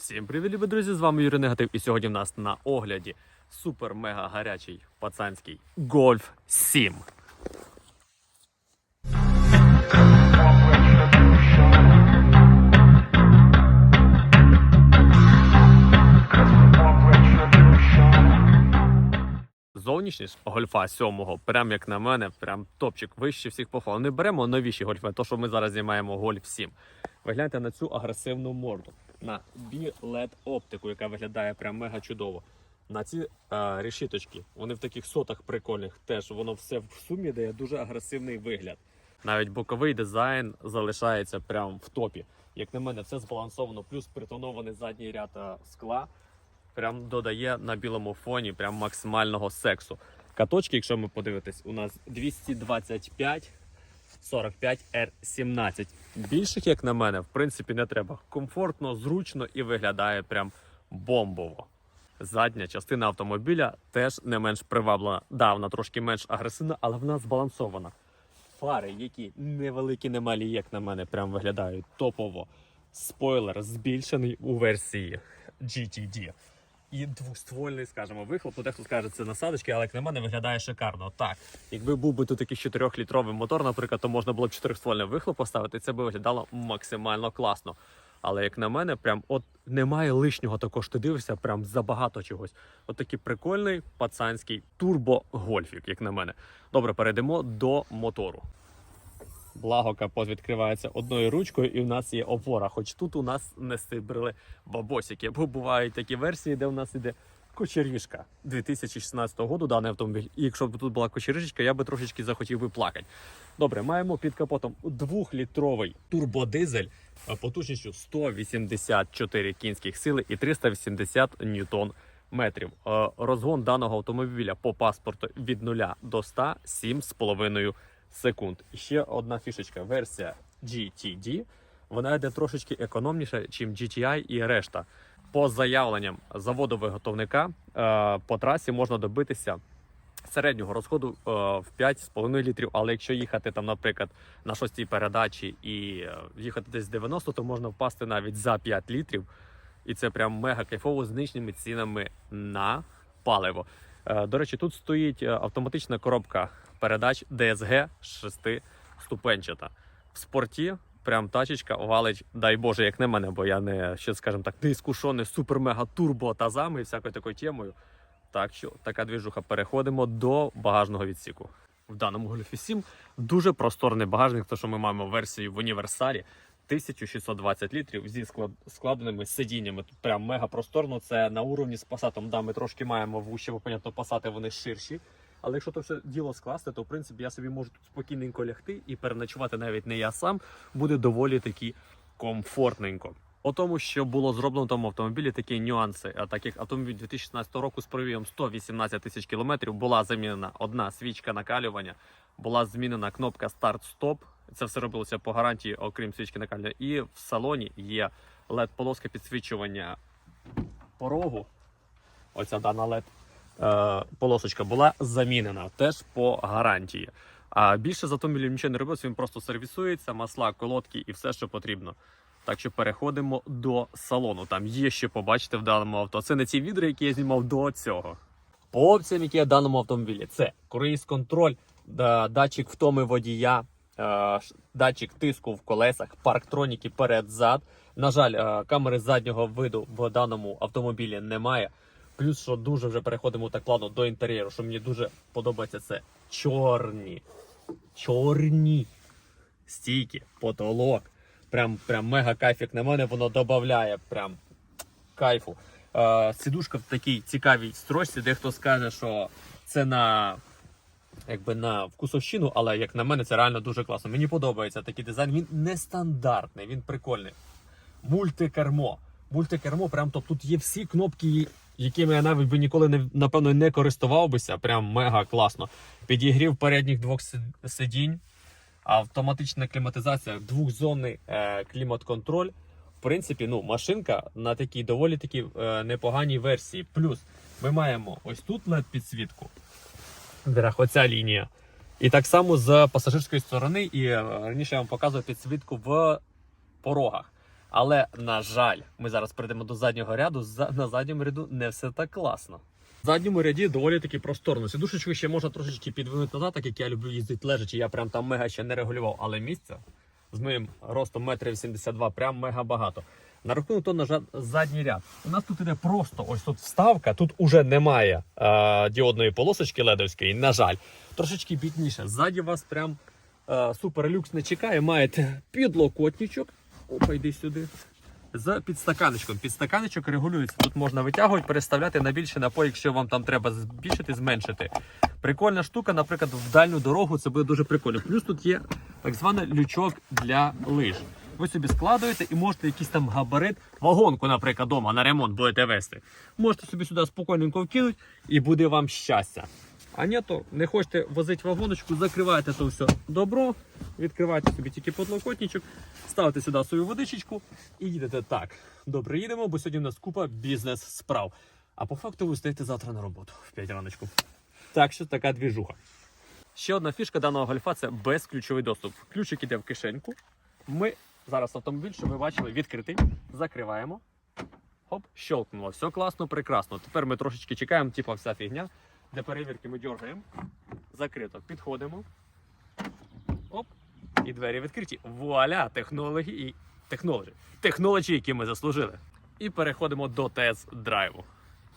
Всім привіт, любі друзі! З вами Юрій Негатив. І сьогодні в нас на огляді супер-мега гарячий пацанський Golf 7. Зовнішність гольфа 7, прям як на мене, прям топчик вище всіх похвал. Не беремо новіші гольфи, то що ми зараз знімаємо гольф 7. Ви гляньте на цю агресивну морду, на білет оптику, яка виглядає прям мега чудово. На ці е, решіточки, вони в таких сотах прикольних теж воно все в сумі дає дуже агресивний вигляд. Навіть боковий дизайн залишається прям в топі. Як на мене, все збалансовано, плюс притонований задній ряд е, скла прям додає на білому фоні прям максимального сексу. Каточки, якщо ми подивитись, у нас 225 45 R17. Більших, як на мене, в принципі, не треба. Комфортно, зручно і виглядає прям бомбово. Задня частина автомобіля теж не менш приваблена. Да, вона трошки менш агресивна, але вона збалансована. Фари, які невеликі, немалі, як на мене, прям виглядають топово. Спойлер збільшений у версії GTD. І двоствольний, скажімо, вихлоп. Ну, Дехто скаже, це насадочки, але як на мене виглядає шикарно. Так, якби був би тут такий 4-літровий мотор, наприклад, то можна було б 4-ствольний вихлоп поставити, і це би виглядало максимально класно. Але як на мене, прям от немає лишнього також. Ти дивишся, прям забагато чогось. От такий прикольний пацанський турбо-гольфік, як на мене. Добре, перейдемо до мотору. Благо капот відкривається одною ручкою, і в нас є опора. Хоч тут у нас не стибрили бабосики. Бо бувають такі версії, де у нас іде кочеріжка 2016 року даний автомобіль. І якщо б тут була кочеріжечка, я би трошечки захотів би плакати. Добре, маємо під капотом двохлітровий турбодизель е, потужністю 184 кінських сили і 380 ньютон метрів. Е, Розгон даного автомобіля по паспорту від 0 до 100 7,5 секунд. І ще одна фішечка. Версія GTD. Вона йде трошечки економніше, ніж GTI і решта. По заявленням заводу виготовника е, по трасі можна добитися середнього розходу е, в 5,5 літрів. Але якщо їхати там, наприклад, на шостій передачі і е, їхати десь 90, то можна впасти навіть за 5 літрів. І це прям мега кайфово з нинішніми цінами на паливо. До речі, тут стоїть автоматична коробка передач DSG 6-ступенчата. В спорті прям тачечка валить, дай Боже, як не мене, бо я не ще, скажімо так, не іскушений супер-мега турбо тазами і всякою такою темою. Так що така двіжуха. Переходимо до багажного відсіку. В даному Golf 7 дуже просторний багажник, то що ми маємо версію в універсалі. 1620 літрів зі склад- складеними сидіннями. Тут прям мега просторно. Це на уровні з пасатом. Да, ми трошки маємо вуще, бо понятно, пасати вони ширші. Але якщо то все діло скласти, то в принципі я собі можу тут спокійненько лягти і переночувати навіть не я сам, буде доволі таки комфортненько. О тому, що було зроблено в тому автомобілі, такі нюанси. А так як автомобіль 2016 року з пробігом 118 тисяч кілометрів була замінена одна свічка накалювання, була змінена кнопка старт-стоп. Це все робилося по гарантії, окрім свічки накалювання. І в салоні є led полоска підсвічування порогу. Оця дана LED полосочка була замінена теж по гарантії. А більше з автомобілем нічого не робилося, він просто сервісується, масла, колодки і все, що потрібно. Так що переходимо до салону. Там є що побачити в даному авто. Це не ці відео, які я знімав до цього. По опціям, які є в даному автомобілі, це круїз контроль, датчик втоми водія, е, датчик тиску в колесах, парктроніки перед-зад. На жаль, е, камери заднього виду в даному автомобілі немає. Плюс, що дуже вже переходимо так плавно до інтер'єру, що мені дуже подобається, це чорні. Чорні стійки, потолок. Прям, прям мега кайф, як на мене, воно додає прям кайфу. Е, сидушка в такій цікавій строчці, дехто скаже, що це на якби на вкусовщину, але як на мене, це реально дуже класно. Мені подобається такий дизайн. Він нестандартний, він прикольний. Мультикермо. Мультикермо, прям тобто тут є всі кнопки, якими я навіть би ніколи не напевно не користував. Прям мега класно. Підігрів передніх двох сидінь, автоматична кліматизація, двохзонний е, клімат-контроль. В принципі, ну, машинка на такій доволі такі е, непоганій версії. Плюс ми маємо ось тут led підсвітку. Оця лінія. І так само з пасажирської сторони, і е, раніше я вам показував підсвітку в порогах. Але, на жаль, ми зараз прийдемо до заднього ряду. На задньому ряду не все так класно. В задньому ряді доволі таки просторно. Сідушечку ще можна трошечки підвинути назад, так як я люблю їздити лежачи. Я прям там мега ще не регулював, але місця з моїм ростом 1,82 м прям мега багато. На рахунок то, на задній ряд. У нас тут іде просто ось тут вставка. Тут уже немає е, діодної полосочки ледовської. На жаль, трошечки бідніше. Ззаді вас прям е, супер люкс не чекає. Маєте підлокотничок. Опа, йди сюди. З підстаканечком. Підстаканечок регулюється. Тут можна витягувати, переставляти на більше напої, якщо вам там треба збільшити, зменшити. Прикольна штука, наприклад, в дальню дорогу це буде дуже прикольно. Плюс тут є так званий лючок для лиж. Ви собі складуєте і можете якийсь там габарит, вагонку, наприклад, дома на ремонт будете вести. Можете собі сюди спокійненько вкинути і буде вам щастя. А ні, то не хочете возити вагоночку, закриваєте то все добро, відкриваєте собі тільки подлокотничок, ставите сюди свою водичечку і їдете так. Добре, їдемо, бо сьогодні у нас купа бізнес-справ. А по факту ви стаєте завтра на роботу в 5 раночку. Так що така двіжуха. Ще одна фішка даного гольфа це безключовий доступ. Ключик іде в кишеньку. Ми зараз автомобіль, що ви бачили, відкритий. Закриваємо. Хоп, щелкнуло. Все класно, прекрасно. Тепер ми трошечки чекаємо, типа вся фігня. Для перевірки ми дергаємо. Закрито. Підходимо. Оп. І двері відкриті. Вуаля! Технології. Технології. Технології, які ми заслужили. І переходимо до тест-драйву.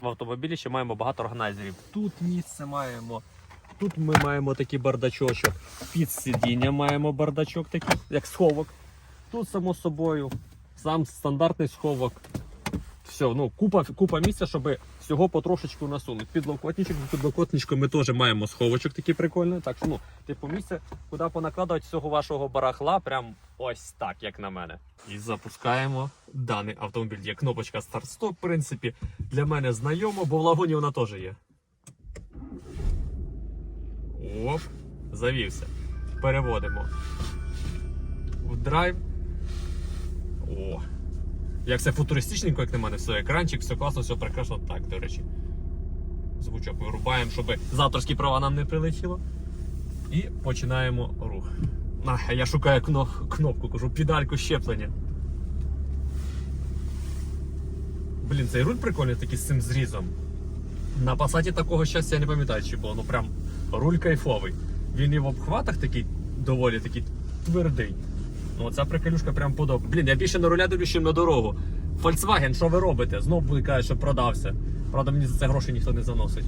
В автомобілі ще маємо багато органайзерів. Тут місце маємо. Тут ми маємо такий бардачочок. Під сидіння маємо бардачок такий, як сховок. Тут, само собою, сам стандартний сховок. Все, ну, купа, купа місця, щоб всього потрошечку насунути. Підлокотничок, підлокотничком ми теж маємо сховочок такий прикольний. Так що, ну, типу, місце, куди понакладувати всього вашого барахла, прям ось так, як на мене. І запускаємо даний автомобіль. Є кнопочка старт-стоп, в принципі, для мене знайомо, бо в лагуні вона теж є. Оп, завівся. Переводимо. В драйв. О. Як це футуристичненько, як на мене, все, екранчик, все класно, все прекрасно. Так, до речі. Звучок вирубаємо, щоб з авторські права нам не прилетіло. І починаємо рух. А, я шукаю кно- кнопку, кажу, педальку щеплення. Блін, цей руль прикольний такий з цим зрізом. На пасаті такого щастя я не пам'ятаю, чи було. Ну прям руль кайфовий. Він і в обхватах такий доволі такий твердий. Ну, ця приколюшка прям подобається. Блін, я більше на руля дивлюсь, ніж на дорогу. Volkswagen, що ви робите? Знов буде казати, що продався. Правда, мені за це гроші ніхто не заносить.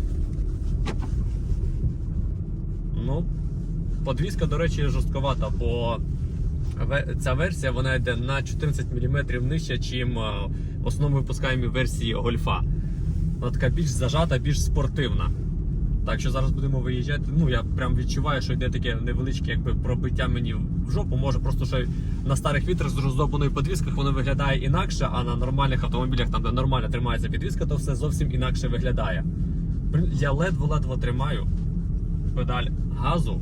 Ну, подвізка, до речі, жорстковата, бо ця версія вона йде на 14 мм нижче, ніж в основному випускаємій версії гольфа. Вона така більш зажата, більш спортивна. Так що зараз будемо виїжджати. Ну я прям відчуваю, що йде таке невеличке якби пробиття мені в жопу. Може просто що на старих вітрах з роздобаною підвісках воно виглядає інакше, а на нормальних автомобілях, там де нормально тримається підвіска, то все зовсім інакше виглядає. Я ледве-ледве тримаю педаль газу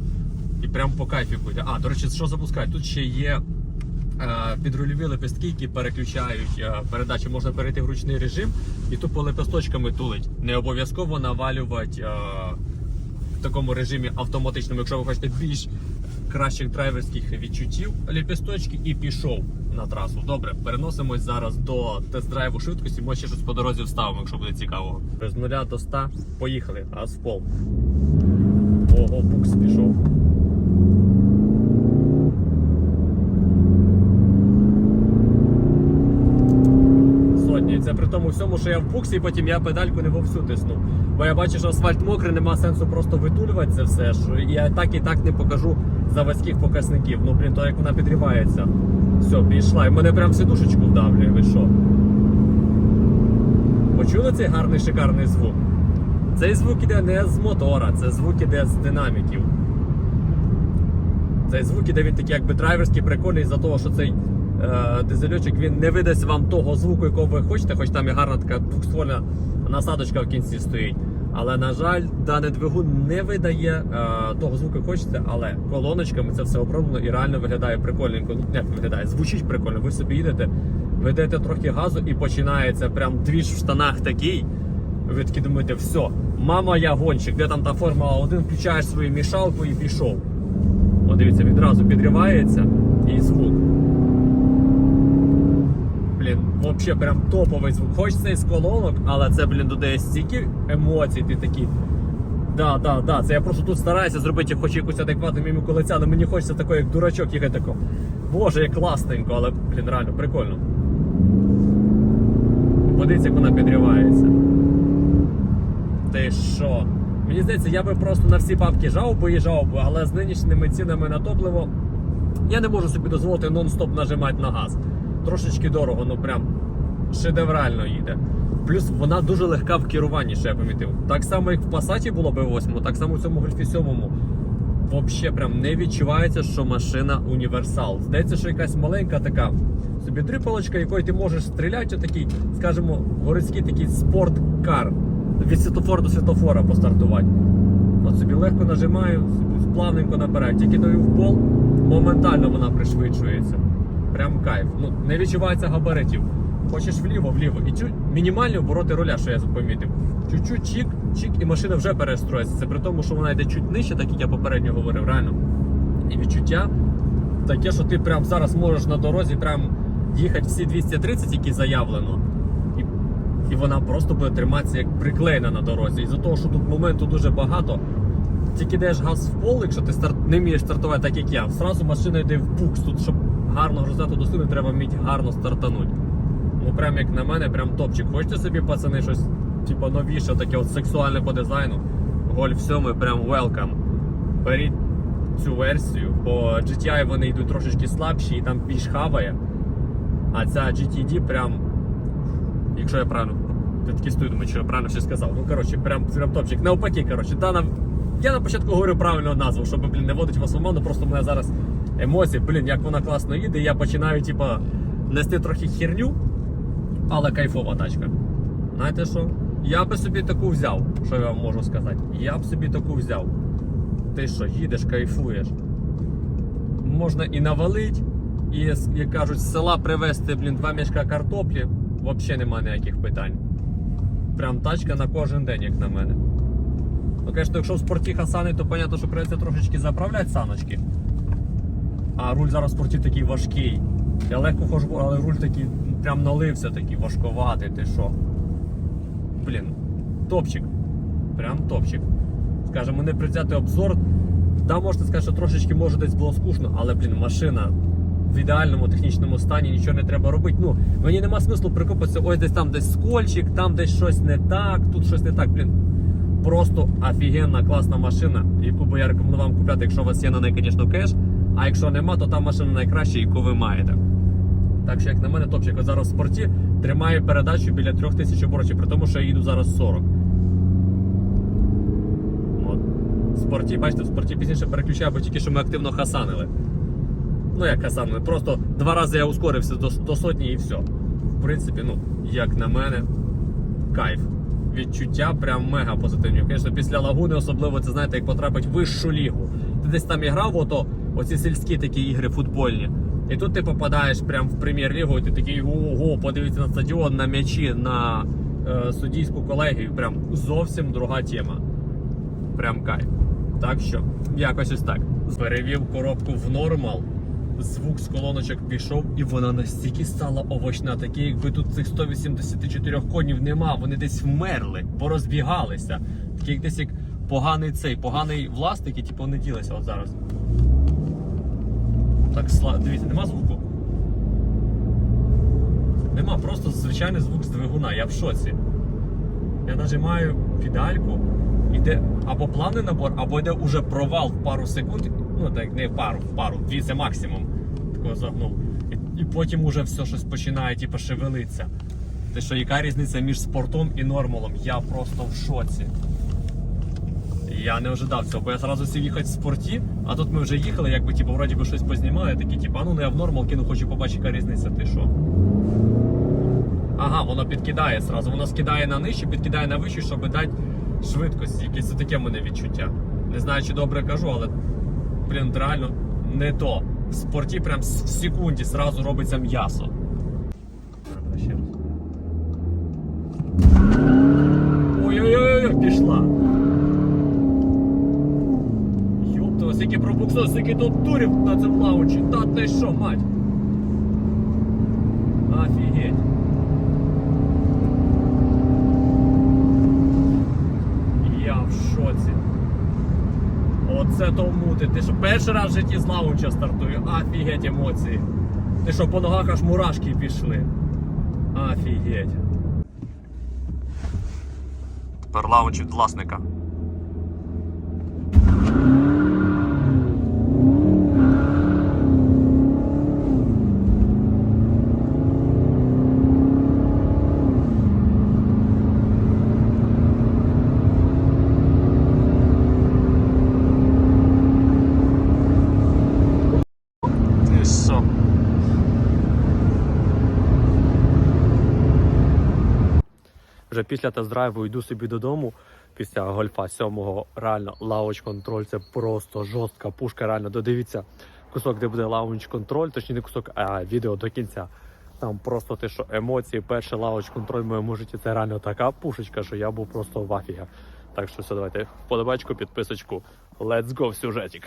і прям по кайфіку йде. А, до речі, що запускають? Тут ще є підрульові лепестки, які переключають е, передачі. Можна перейти в ручний режим і тупо лепесточками тулить. Не обов'язково навалювати е, в такому режимі автоматичному, якщо ви хочете більш кращих драйверських відчуттів, лепесточки і пішов на трасу. Добре, переносимось зараз до тест-драйву швидкості. Може ще щось по дорозі вставимо, якщо буде цікаво. З 0 до 100 поїхали, пол. Ого, букс пішов. Сотні. Це при тому всьому, що я в буксі, і потім я педальку не вовсю тисну. Бо я бачу, що асфальт мокрий, нема сенсу просто витулювати це все. Що я так і так не покажу заводських показників. Ну, блін, то як вона підривається. Все, пішла. І мене прям сидушечку вдавлює. Ви що? Почули цей гарний шикарний звук? Цей звук іде не з мотора, це звук іде з динаміків. Цей звук іде він такий якби драйверський, прикольний за того, що цей дизельочок він не видасть вам того звуку, якого ви хочете, хоч там і гарна така двохствольна насадочка в кінці стоїть. Але, на жаль, даний двигун не видає е, того звуку, як хочете, але колоночками це все оброблено і реально виглядає прикольненько. Ну, як виглядає? Звучить прикольно. Ви собі їдете, ви даєте трохи газу і починається прям двіж в штанах такий. Ви такі думаєте, все, мама, я гонщик, де там та Формула 1, включаєш свою мішалку і пішов. О, дивіться, відразу підривається і звук. Вообще прям топовий звук. Хоч це із колонок, але це, блін, додає стільки емоцій, ти такий. Да, да, да, це я просто тут стараюся зробити хоч якусь адекватну міміку лиця, але мені хочеться такий, як дурачок, їхати тако. Боже, як класненько, але, блін, реально прикольно. Подивіться, як вона підривається. Ти що? Мені здається, я би просто на всі бабки жав би і жав би, але з нинішніми цінами на топливо я не можу собі дозволити нон-стоп нажимати на газ. Трошечки дорого, ну прям шедеврально їде. Плюс вона дуже легка в керуванні, що я помітив. Так само, як в Passat було б 8, так само в цьому Гольфі 7. Взагалі прям не відчувається, що машина універсал. Здається, що якась маленька така собі дрипалочка, якою ти можеш стріляти, такий, скажімо, городський такий спорткар. Від світофора до світофора постартувати. От собі легко нажимаю, плавненько набираю. Тільки даю в пол, моментально вона пришвидшується. Прям кайф. Ну, не відчувається габаритів. Хочеш вліво, вліво. І чуть мінімальні обороти руля, що я помітив. Чуть-чуть чик, чик, і машина вже перестроїться. Це при тому, що вона йде чуть нижче, так як я попередньо говорив, реально. І відчуття таке, що ти прям зараз можеш на дорозі прям їхати всі 230, які заявлено. І, і вона просто буде триматися як приклеєна на дорозі. І за того, що тут моменту дуже багато, тільки даєш газ в пол, якщо ти старт... не вмієш стартувати так, як я, зразу машина йде в букс. Тут, щоб гарно грузати до стіни, треба вміти гарно стартануть. Ну, прям як на мене, прям топчик. Хочете собі, пацани, щось типу, новіше, таке от сексуальне по дизайну. Гольф 7 прям welcome. Беріть цю версію, бо GTI вони йдуть трошечки слабші і там більш хаває. А ця GTD прям, якщо я правильно стою, думаю, що я правильно все сказав. Ну, коротше, прям, прям топчик. Навпаки, коротше, та на... я на початку говорю правильну назву, щоб, блін, не водить вас в оману, просто мене зараз емоції, блін, як вона класно їде, я починаю, типа, нести трохи херню, але кайфова тачка. Знаєте що? Я би собі таку взяв, що я вам можу сказати. Я б собі таку взяв. Ти що, їдеш, кайфуєш. Можна і навалить, і, як кажуть, з села привезти, блін, два мішка картоплі. Взагалі немає ніяких питань. Прям тачка на кожен день, як на мене. Ну, звісно, якщо в спорті хасани, то понятно, що придеться трошечки заправляти саночки. А руль зараз спорті такий важкий. Я легко хожу, але руль такий прям налився, такий важковатий, ти що. Блін, топчик. Прям топчик. Скажемо, не прицятий обзор. Да, можна сказати, що трошечки може десь було скучно, але, блін, машина в ідеальному технічному стані, нічого не треба робити. Ну, мені нема смислу прикопатися, ось десь там десь скольчик, там десь щось не так, тут щось не так, блін. Просто офігенна, класна машина, яку би я рекомендував купляти, якщо у вас є на неї, звісно, кеш. А якщо нема, то та машина найкраща, яку ви маєте. Так що, як на мене, топчик зараз в спорті тримає передачу біля 3000 оборотів, при тому, що я їду зараз 40. От. В спорті, бачите, в спорті пізніше переключаю, бо тільки що ми активно хасанили. Ну, як хасанили, просто два рази я ускорився до, до сотні і все. В принципі, ну, як на мене, кайф. Відчуття прям мега позитивні. Звісно, після лагуни особливо це знаєте, як потрапить в вищу лігу. Ти десь там і грав, ото оці сільські такі ігри футбольні. І тут ти попадаєш прям в прем'єр-лігу, і ти такий ого, подивіться на стадіон, на м'ячі, на е, суддійську колегію. Прям зовсім друга тема. Прям кайф. Так що, якось ось так. Перевів коробку в нормал. Звук з колоночок пішов, і вона настільки стала овочна, такі, якби тут цих 184 конів нема, вони десь вмерли, порозбігалися. Такі десь як поганий цей, поганий власник, і типу не ділися от зараз. Так, дивіться, нема звуку. Нема, просто звичайний звук з двигуна, я в шоці. Я нажимаю педальку, іде або плавний набор, або йде уже провал в пару секунд. Ну, так не в пару, в пару, дві це максимум. Такого загнув. І, і потім уже все щось починає типу, шевелитися. Те, що яка різниця між спортом і нормалом? Я просто в шоці. Я не ожидав цього, бо я зразу сів їхати в спорті, а тут ми вже їхали, якби типу, вроді би щось познімали, такі, типу, а ну ну я в нормал кину, хочу побачити, яка різниця, ти що. Ага, воно підкидає зразу. Воно скидає на нижче, підкидає на вищу, щоб дати швидкості. Якесь це таке в мене відчуття. Не знаю, чи добре кажу, але блін, реально не то. В спорті прям в секунді зразу робиться м'ясо. Ой-ой-ой, пішла. тільки пробуксо, скільки тут турів на цьому лаунчі. Та ти що, мать? Офігеть. Я в шоці. Оце то мути. Ти що перший раз в житті з лаунча стартую. Офігеть емоції. Ти що по ногах аж мурашки пішли. Офігеть. Тепер лаунч від власника. Після тест-драйву йду собі додому. Після гольфа 7 реально лаунч контроль це просто жорстка пушка. Реально додивіться кусок, де буде лаунч контроль, точніше не кусок, а відео до кінця. Там просто те, що емоції, перший лаунч контроль в моєму житті це реально така пушечка, що я був просто в афіга. Так що все, давайте вподобайку, підписочку. Let's go в сюжетик.